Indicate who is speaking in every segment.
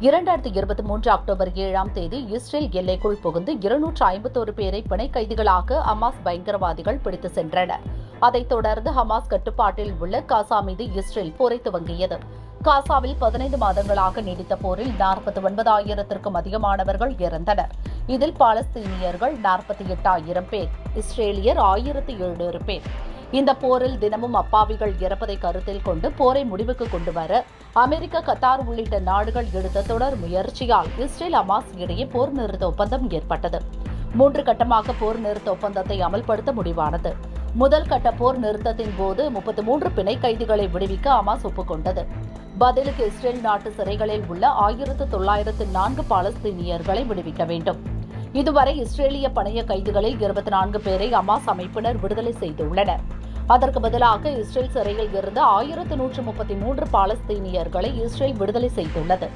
Speaker 1: இரண்டாயிரத்தி இருபத்தி மூன்று அக்டோபர் ஏழாம் தேதி இஸ்ரேல் எல்லைக்குள் புகுந்து இருநூற்று ஐம்பத்தோரு பேரை பிணை கைதிகளாக ஹமாஸ் பயங்கரவாதிகள் பிடித்து சென்றனர். அதைத் தொடர்ந்து ஹமாஸ் கட்டுப்பாட்டில் உள்ள காசா மீது இஸ்ரேல் போரை துவங்கியது. காசாவில் பதினைந்து மாதங்களாக நீடித்த போரில் நாற்பத்தி ஒன்பதாயிரத்திற்கும் அதிகமானவர்கள் இறந்தனர். இதில் பாலஸ்தீனியர்கள் நாற்பத்தி எட்டாயிரம் பேர் இஸ்ரேலியர் ஆயிரத்தி எழுநூறு பேர். இந்த போரில் தினமும் அப்பாவிகள் இறப்பதை கருத்தில் கொண்டு போரை முடிவுக்கு கொண்டு வர அமெரிக்கா கத்தார் உள்ளிட்ட நாடுகள் எடுத்த தொடர் முயற்சியால் இஸ்ரேல் அமாஸ் இடையே போர் நிறுத்த ஒப்பந்தம் ஏற்பட்டது. மூன்று கட்டமாக போர் நிறுத்த ஒப்பந்தத்தை அமல்படுத்த முடிவானது. முதல் கட்ட போர் நிறுத்தத்தின் போது முப்பத்தி மூன்று பிணை கைதிகளை விடுவிக்க அமாஸ் ஒப்புக்கொண்டது. பதிலுக்கு இஸ்ரேல் நாட்டு சிறைகளில் உள்ள ஆயிரத்து தொள்ளாயிரத்து நான்கு பாலஸ்தீனியர்களை விடுவிக்க வேண்டும். இதுவரை இஸ்ரேலிய பணைய கைதிகளில் இருபத்தி நான்கு பேரை அமாஸ் அமைப்பினர் விடுதலை செய்துள்ளனர். அதற்கு பதிலாக இஸ்ரேல் சிறையில் இருந்து ஆயிரத்து நூற்று முப்பத்தி மூன்று பாலஸ்தீனியர்களை இஸ்ரேல் விடுதலை செய்துள்ளது.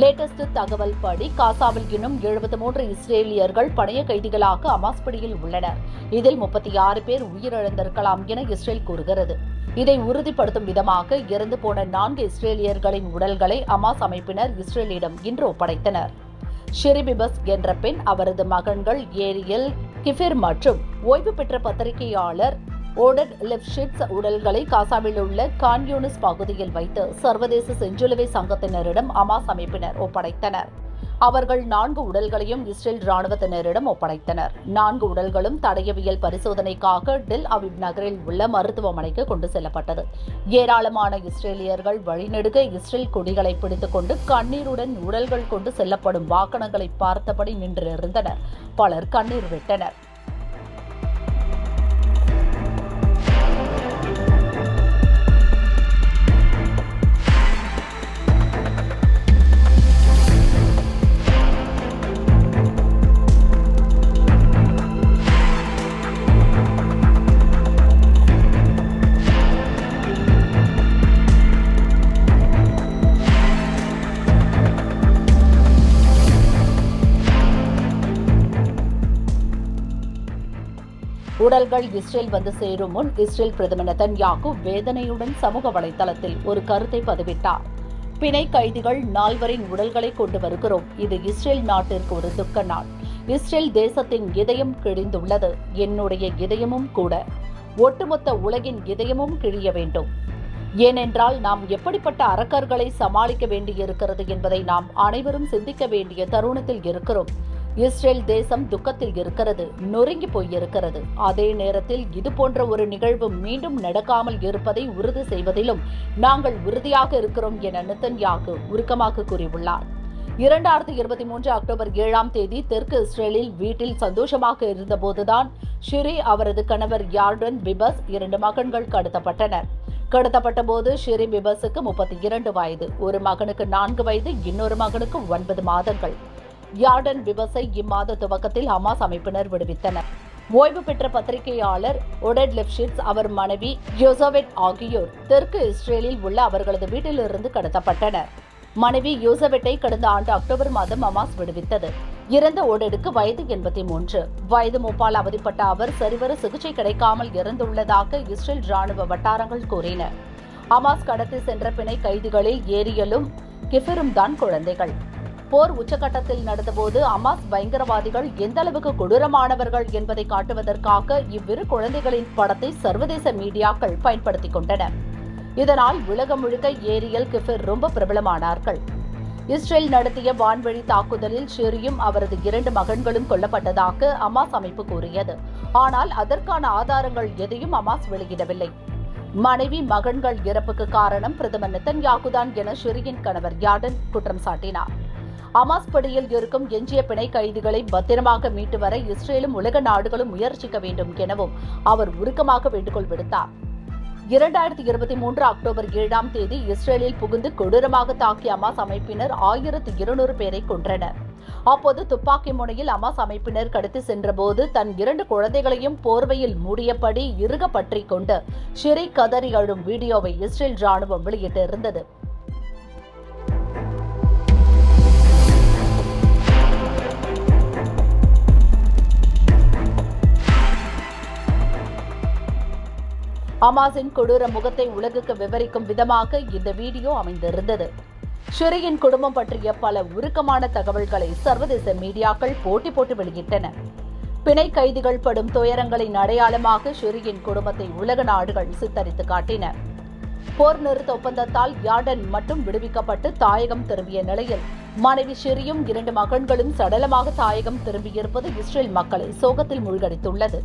Speaker 1: லேட்டஸ்ட் தகவல் படி காசாவில் இன்னும் எழுபத்தி மூன்று இஸ்ரேலியர்கள் பணைய கைதிகளாக அமாஸ் பிடியில் உள்ளனர். இதில் முப்பத்தி ஆறு பேர் உயிரிழந்திருக்கலாம் என இஸ்ரேல் கூறுகிறது. இதை உறுதிப்படுத்தும் விதமாக இறந்து போன நான்கு இஸ்ரேலியர்களின் உடல்களை அமாஸ் அமைப்பினர் இஸ்ரேலிடம் இன்று ஒப்படைத்தனர். ஷெரிபிபஸ் என்ற பெண் அவரது மகன்கள் ஏரியல் கிஃபிர் மற்றும் ஓய்வு பெற்ற பத்திரிகையாளர் ஓடட் லெப்ஷிட்ஸ் உடல்களை காசாவில் உள்ள கான்யூனிஸ் பகுதியில் வைத்து சர்வதேச செஞ்சிலுவை சங்கத்தினரிடம் அமாஸ் அமைப்பினர் ஒப்படைத்தனர். அவர்கள் நான்கு உடல்களையும் இஸ்ரேல் ராணுவத்தினரிடம் ஒப்படைத்தனர். நான்கு உடல்களும் தடயவியல் பரிசோதனைக்காக டெல் அவிவ் நகரில் உள்ள மருத்துவமனைக்கு கொண்டு செல்லப்பட்டது. ஏராளமான இஸ்ரேலியர்கள் வழிநெடுக இஸ்ரேல் கொடிகளை பிடித்துக்கொண்டு கண்ணீருடன் உடல்கள் கொண்டு செல்லப்படும் வாகனங்களை பார்த்தபடி நின்றிருந்தனர். பலர் கண்ணீர் விட்டனர். உடல்கள் இஸ்ரேல் வந்து சேரும் முன் இஸ்ரேல் பிரதமர் நெதன்யாகு வேதனையுடன் சமூக வலைதளத்தில் ஒரு கருத்தை பதிவிட்டார். பிணை கைதிகள் நால்வரின் உடல்களை கொண்டு வருகிறோம். இது இஸ்ரேல் நாட்டிற்கு ஒரு துக்க நாள். இஸ்ரேல் தேசத்தின் இதயம் கிழிந்துள்ளது. என்னுடைய இதயமும் கூட. ஒட்டுமொத்த உலகின் இதயமும் கிழிய வேண்டும். ஏனென்றால் நாம் எப்படிப்பட்ட அரக்கர்களை சமாளிக்க வேண்டியிருக்கிறது என்பதை நாம் அனைவரும் சிந்திக்க வேண்டிய தருணத்தில் இருக்கிறோம். இஸ்ரேல் தேசம் துக்கத்தில் இருக்கிறது நொறுங்கி போயிருக்கிறது அதே நேரத்தில் இது போன்ற ஒரு நிகழ்வு மீண்டும் நடக்காமல் இருப்பதை உறுதி செய்வதிலும் நாங்கள் உறுதியாக இருக்கிறோம் என நித்தன்யாகு உருக்கமாக கூறியுள்ளார். இரண்டாயிரத்தி இருபத்தி மூன்று அக்டோபர் ஏழாம் தேதி தெற்கு இஸ்ரேலில் வீட்டில் சந்தோஷமாக இருந்தபோதுதான் ஷிரி அவரது கணவர் யார்டன் பிபஸ் இரண்டு மகன்கள் கடத்தப்பட்டனர். கடத்தப்பட்ட போது ஷிரி பிபஸுக்கு முப்பத்தி இரண்டு வயது ஒரு மகனுக்கு நான்கு வயது இன்னொரு மகனுக்கு ஒன்பது மாதங்கள். யார்டன் விபஸை இம்மாத துவக்கத்தில் ஹமாஸ் அமைப்பினர் விடுவித்தனர். ஓய்வு பெற்ற பத்திரிகையாளர் ஒடெட் லெப்ஷிட்ஸ் அவர் மனைவி யோசவெட் ஆகியோர் தெற்கு இஸ்ரேலில் உள்ள அவர்களது வீட்டிலிருந்து கடத்தப்பட்டனர். மனைவி யோசவெட்டை கடந்த ஆண்டு அக்டோபர் மாதம் ஹமாஸ் விடுவித்தது. இறந்த ஓடெடுக்கு வயது எண்பத்தி மூன்று. வயது மூப்பால் அவதிப்பட்ட அவர் சரிவர சிகிச்சை கிடைக்காமல் இறந்துள்ளதாக இஸ்ரேல் ராணுவ வட்டாரங்கள் கூறின. ஹமாஸ் கடத்தி சென்ற பிணை கைதிகளில் ஏரியலும் கிஃபரும் தான் குழந்தைகள். போர் உச்சகட்டத்தில் நடந்தபோது அமாஸ் பயங்கரவாதிகள் எந்த அளவுக்கு கொடூரமானவர்கள் என்பதை காட்டுவதற்காக இவ்விரு குழந்தைகளின் படத்தை சர்வதேச மீடியாக்கள் பயன்படுத்திக் கொண்டன. இதனால் உலகம் முழுக்க ஏரியல் கிஃபிர் ரொம்ப பிரபலமானார்கள். இஸ்ரேல் நடத்திய வான்வழி தாக்குதலில் ஷெரியும் அவரது இரண்டு மகன்களும் கொல்லப்பட்டதாக அமாஸ் அமைப்பு கூறியது. ஆனால் அதற்கான ஆதாரங்கள் எதையும் அமாஸ் வெளியிடவில்லை. மனைவி மகன்கள் இறப்புக்கு காரணம் பிரதமர் நெத்தன்யாகுதான் என ஷெரியின் கணவர் யார்டன் குற்றம் சாட்டினார். அமாஸ் படியில் இருக்கும் எஞ்சிய பிணை கைதிகளை பத்திரமாக மீட்டு வர இஸ்ரேலும் உலக நாடுகளும் முயற்சிக்க வேண்டும் எனவும் அவர் உருக்கமாக வேண்டுகோள் விடுத்தார். இரண்டாயிரத்தி இருபத்தி மூன்று அக்டோபர் ஏழாம் தேதி இஸ்ரேலில் புகுந்து கொடூரமாக தாக்கிய அமாஸ் அமைப்பினர் ஆயிரத்து இருநூறு பேரை கொன்றனர். அப்போது துப்பாக்கி முனையில் அமாஸ் அமைப்பினர் கடத்தி சென்றபோது தன் இரண்டு குழந்தைகளையும் போர்வையில் மூடியபடி இறுக பற்றி கொண்டு ஷிரி கதறி அழும் வீடியோவை இஸ்ரேல் ராணுவம் வெளியிட்டிருந்தது. அமாஸின் கொடூர முகத்தை உலகுக்கு விவரிக்கும் விதமாக இந்த வீடியோ அமைந்திருந்தது. ஷெரியின் குடும்பம் பற்றிய பல உருக்கமான தகவல்களை சர்வதேச மீடியாக்கள் போட்டி போட்டு வெளியிட்டன. பிணை கைதிகள் படும் துயரங்களின் அடையாளமாக ஷெரியின் குடும்பத்தை உலக நாடுகள் சித்தரித்து காட்டின. போர் நிறுத்த ஒப்பந்தத்தால் யார்டன் மட்டும் விடுவிக்கப்பட்டு தாயகம் திரும்பிய நிலையில் மனைவி ஷெரியும் இரண்டு மகன்களும் சடலமாக தாயகம் திரும்பியிருப்பது இஸ்ரேல் மக்களை சோகத்தில் மூழ்கடித்துள்ளது.